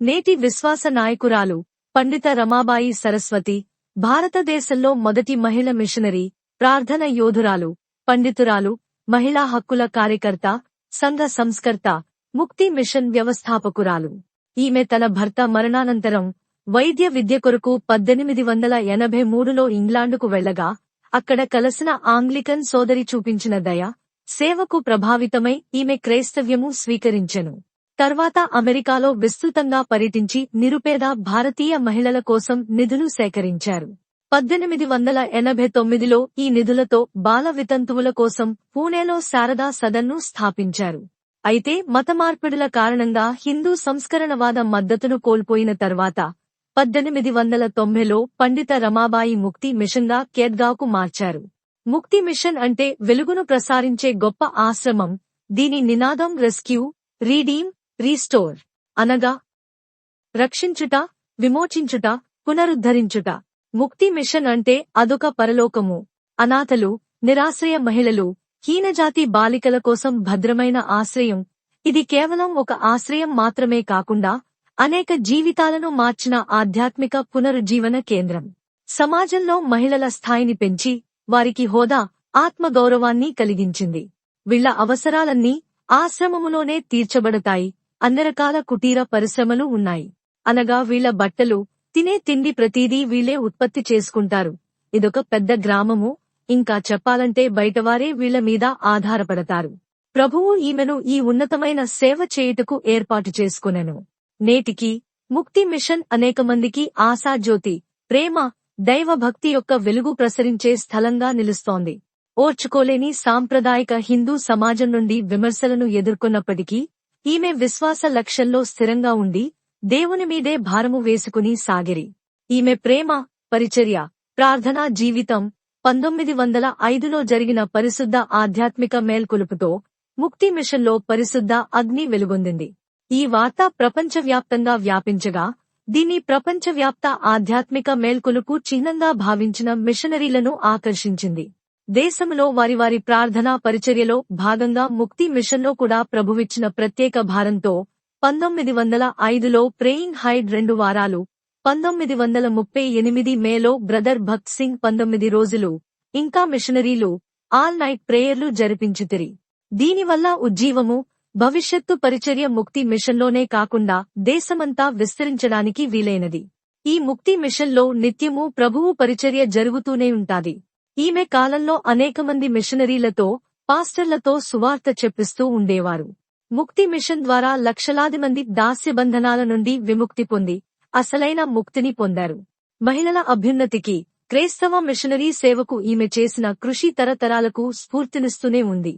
నేటి విశ్వాస నాయకురాలు పండిత రమాబాయి సరస్వతి భారతదేశంలో మొదటి మహిళ మిషనరీ ప్రార్థన యోధురాలు పండితురాలు మహిళా హక్కుల కార్యకర్త సంఘ సంస్కర్త ముక్తి మిషన్ వ్యవస్థాపకురాలు. ఈమె తన భర్త మరణానంతరం వైద్య విద్య కొరకు పద్దెనిమిది వందల ఎనభై మూడులో ఇంగ్లాండుకు వెళ్ళగా అక్కడ కలసిన ఆంగ్లికన్ సోదరి చూపించిన దయ సేవకు ప్రభావితమై ఈమె క్రైస్తవ్యము స్వీకరించెను. తర్వాత అమెరికాలో విస్తృతంగా పర్యటించి నిరుపేద భారతీయ మహిళల కోసం నిధులు సేకరించారు. పద్దెనిమిది వందల ఎనభై తొమ్మిదిలో ఈ నిధులతో బాల వితంతువుల కోసం పూణేలో శారదా సదన్ను స్థాపించారు. అయితే మత మార్పిడుల కారణంగా హిందూ సంస్కరణవాద మద్దతును కోల్పోయిన తర్వాత పద్దెనిమిది వందల తొంభైలో పండిత రమాబాయి ముక్తి మిషన్గా కేద్గావ్కు మార్చారు. ముక్తి మిషన్ అంటే వెలుగును ప్రసారించే గొప్ప ఆశ్రమం దీని నినాదం రెస్క్యూ రీడీమ్ రీస్టోర్ అనగా రక్షించుట విమోచించుట పునరుద్ధరించుట. ముక్తి మిషన్ అంటే అదొక పరలోకము. అనాథలు నిరాశ్రయ మహిళలు హీనజాతి బాలికల కోసం భద్రమైన ఆశ్రయం. ఇది కేవలం ఒక ఆశ్రయం మాత్రమే కాకుండా అనేక జీవితాలను మార్చిన ఆధ్యాత్మిక పునరుజ్జీవన కేంద్రం. సమాజంలో మహిళల స్థాయిని పెంచి వారికి హోదా ఆత్మగౌరవాన్ని కలిగించింది. వీళ్ళ అవసరాలన్నీ ఆశ్రమములోనే తీర్చబడతాయి. అన్ని రకాల కుటీర పరిశ్రమలు ఉన్నాయి. అనగా వీళ్ళ బట్టలు తినే తిండి ప్రతిదీ వీళ్ళే ఉత్పత్తి చేసుకుంటారు. ఇదొక పెద్ద గ్రామము ఇంకా చెప్పాలంటే బయటవారే వీళ్ళ మీద ఆధారపడతారు. ప్రభువు ఈమెను ఈ ఉన్నతమైన సేవ చేయుటకు ఏర్పాటు చేసుకునెను. నేటికి ముక్తి మిషన్ అనేక మందికి ఆశాజ్యోతి ప్రేమ దైవభక్తి యొక్క వెలుగు ప్రసరించే స్థలంగా నిలుస్తోంది. ఓర్చుకోలేని సాంప్రదాయిక హిందూ సమాజం నుండి విమర్శలను ఎదుర్కొన్నప్పటికీ ఈమె విశ్వాస లక్ష్యంలో స్థిరంగా ఉండి దేవుని మీదే భారము వేసుకుని సాగిరి. ఈమె ప్రేమ పరిచర్య ప్రార్థనా జీవితం పంతొమ్మిది వందల ఐదులో జరిగిన పరిశుద్ధ ఆధ్యాత్మిక మేల్కొలుపుతో ముక్తి మిషన్లో పరిశుద్ధ అగ్ని వెలుగొందింది. ఈ వార్త ప్రపంచవ్యాప్తంగా వ్యాపించగా దీని ప్రపంచవ్యాప్త ఆధ్యాత్మిక మేల్కొలుపు చిహ్నంగా భావించిన మిషనరీలను ఆకర్షించింది. దేశంలో వారి వారి ప్రార్థనా పరిచర్యలో భాగంగా ముక్తి మిషన్లో కూడా ప్రభువిచ్చిన ప్రత్యేక భారంతో పంతొమ్మిది వందల ఐదులో ప్రేయింగ్ హైడ్ రెండు వారాలు పంతొమ్మిది వందల ముప్పై ఎనిమిది మేలో బ్రదర్ భక్త్ సింగ్ పంతొమ్మిది రోజులు ఇంకా మిషనరీలు ఆల్ నైట్ ప్రేయర్లు జరిపించితిరి. దీనివల్ల ఉజ్జీవము భవిష్యత్తు పరిచర్య ముక్తి మిషన్లోనే కాకుండా దేశమంతా విస్తరించడానికి వీలైనది. ఈ ముక్తి మిషన్లో నిత్యము ప్రభువు పరిచర్య జరుగుతూనే ఉంటాది. ఈమె కాలంలో అనేక మంది మిషనరీలతో పాస్టర్లతో సువార్త చెప్పిస్తూ ఉండేవారు. ముక్తి మిషన్ ద్వారా లక్షలాది మంది దాస్యబంధనాల నుండి విముక్తి పొంది అసలైన ముక్తిని పొందారు. మహిళల అభ్యున్నతికి క్రైస్తవ మిషనరీ సేవకు ఈమె చేసిన కృషి తరతరాలకు స్ఫూర్తినిస్తూనే ఉంది.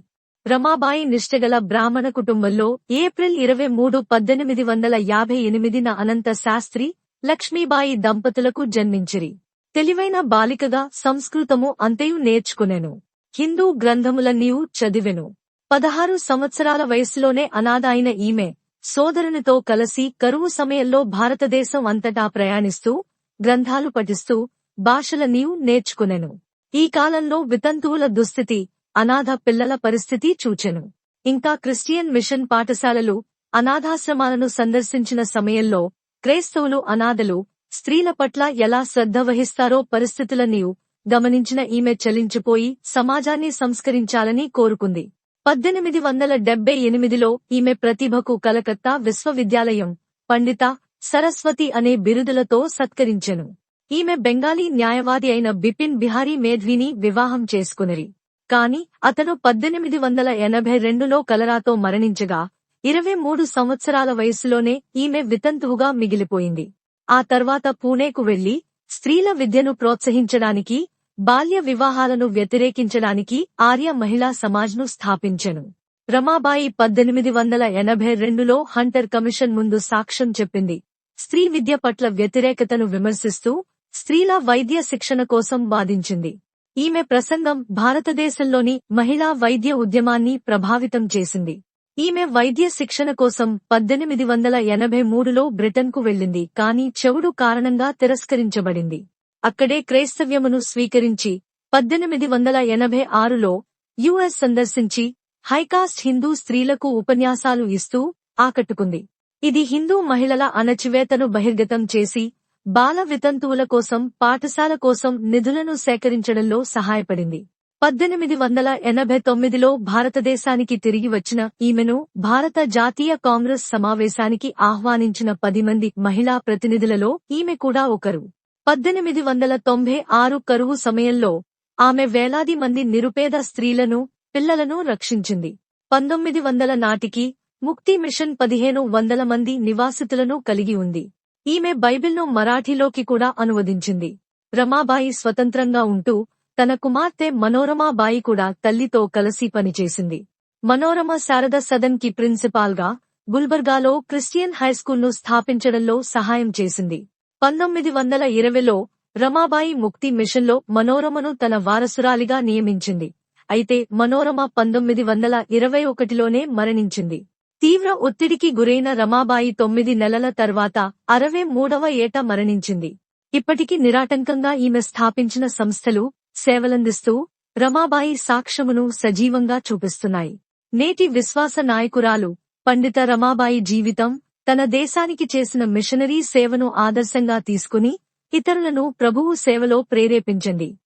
రమాబాయి నిష్టగల బ్రాహ్మణ కుటుంబంలో ఏప్రిల్ ఇరవై మూడు పద్దెనిమిది వందల యాభై ఎనిమిదిన అనంత శాస్త్రి లక్ష్మీబాయి దంపతులకు జన్మించిరి. తెలివైన బాలికగా సంస్కృతము అంతయు నేర్చుకునెను. హిందూ గ్రంథములన్నీయూ చదివెను. పదహారు సంవత్సరాల వయస్సులోనే అనాథ అయిన ఈమె సోదరునితో కలిసి కరువు సమయంలో భారతదేశం అంతటా ప్రయాణిస్తూ గ్రంథాలు పఠిస్తూ భాషలనీయూ నేర్చుకునెను. ఈ కాలంలో వితంతువుల దుస్థితి అనాథ పిల్లల పరిస్థితి చూచెను. ఇంకా క్రిస్టియన్ మిషన్ పాఠశాలలు అనాథాశ్రమాలను సందర్శించిన సమయంలో క్రైస్తవులు అనాథలు స్త్రీల పట్ల ఎలా శ్రద్ధ వహిస్తారో పరిస్థితులన్నీ గమనించిన ఈమె చలించిపోయి సమాజాన్ని సంస్కరించాలని కోరుకుంది. పద్దెనిమిది వందల డెబ్బై ఎనిమిదిలో ఈమె ప్రతిభకు కలకత్తా విశ్వవిద్యాలయం పండిత సరస్వతి అనే బిరుదులతో సత్కరించెను. ఈమె బెంగాలీ న్యాయవాది అయిన బిపిన్ బిహారీ మేధ్విని వివాహం చేసుకునిరి. కాని అతను పద్దెనిమిది వందల ఎనభై రెండులో కలరాతో మరణించగా ఇరవై మూడు సంవత్సరాల వయస్సులోనే ఈమె వితంతువుగా మిగిలిపోయింది. ఆ తర్వాత పూణేకు వెళ్ళి స్త్రీల విద్యను ప్రోత్సహించడానికి బాల్య వివాహాలను వ్యతిరేకించడానికి ఆర్య మహిళా సమాజ్ను స్థాపించెను. రమాబాయి పద్దెనిమిది వందల ఎనభై రెండులో హంటర్ కమిషన్ ముందు సాక్ష్యం చెప్పింది. స్త్రీ విద్య పట్ల వ్యతిరేకతను విమర్శిస్తూ స్త్రీల వైద్య శిక్షణ కోసం వాదించింది. ఈమె ప్రసంగం భారతదేశంలోని మహిళా వైద్య ఉద్యమాన్ని ప్రభావితం చేసింది. ఈమె వైద్య శిక్షణ కోసం పద్దెనిమిది వందల ఎనభై మూడులో బ్రిటన్కు వెళ్ళింది కానీ చెవుడు కారణంగా తిరస్కరించబడింది. అక్కడే క్రైస్తవ్యమును స్వీకరించి పద్దెనిమిది వందల ఎనభై ఆరులో యుఎస్ సందర్శించి హైకాస్ట్ హిందూ స్త్రీలకు ఉపన్యాసాలు ఇస్తూ ఆకట్టుకుంది. ఇది హిందూ మహిళల అణచివేతను బహిర్గతం చేసి బాల వితంతువుల కోసం పాఠశాల కోసం నిధులను సేకరించడంలో సహాయపడింది. పద్దెనిమిది వందల ఎనభై తొమ్మిదిలో భారతదేశానికి తిరిగి వచ్చిన ఈమెను భారత జాతీయ కాంగ్రెస్ సమావేశానికి ఆహ్వానించిన పది మంది మహిళా ప్రతినిధులలో ఈమె కూడా ఒకరు. పద్దెనిమిది వందల తొంభై ఆరు కరువు సమయంలో ఆమె వేలాది మంది నిరుపేద స్త్రీలను పిల్లలను రక్షించింది. పంతొమ్మిది వందల నాటికి ముక్తి మిషన్ పదిహేను వందల మంది నివాసితులను కలిగి ఉంది. ఈమె బైబిల్ను మరాఠీలోకి కూడా అనువదించింది. రమాబాయి స్వతంత్రంగా ఉంటూ తన కుమార్తె మనోరమాబాయి కూడా తల్లితో కలిసి పనిచేసింది. మనోరమ శారద సదన్కి ప్రిన్సిపాల్గా గుల్బర్గాలో క్రిస్టియన్ హైస్కూల్ను స్థాపించడంలో సహాయం చేసింది. పంతొమ్మిది వందల ఇరవైలో రమాబాయి ముక్తి మిషన్లో మనోరమను తన వారసురాలిగా నియమించింది. అయితే మనోరమ పంతొమ్మిది వందల ఇరవై ఒకటిలోనే మరణించింది. తీవ్ర ఒత్తిడికి గురైన రమాబాయి తొమ్మిది నెలల తర్వాత అరవై మూడవ ఏట మరణించింది. ఇప్పటికి నిరాటంకంగా ఈమె స్థాపించిన సంస్థలు సేవలందిస్తూ రమాబాయి సాక్ష్యమును సజీవంగా చూపిస్తున్నాయి. నేటి విశ్వాస నాయకురాలు పండిత రమాబాయి జీవితం తన దేశానికి చేసిన మిషనరీ సేవను ఆదర్శంగా తీసుకుని ఇతరులను ప్రభువు సేవలో ప్రేరేపించండి.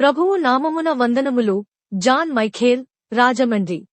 ప్రభువు నామమున వందనములు జాన్ మైఖేల్ రాజమండ్రి.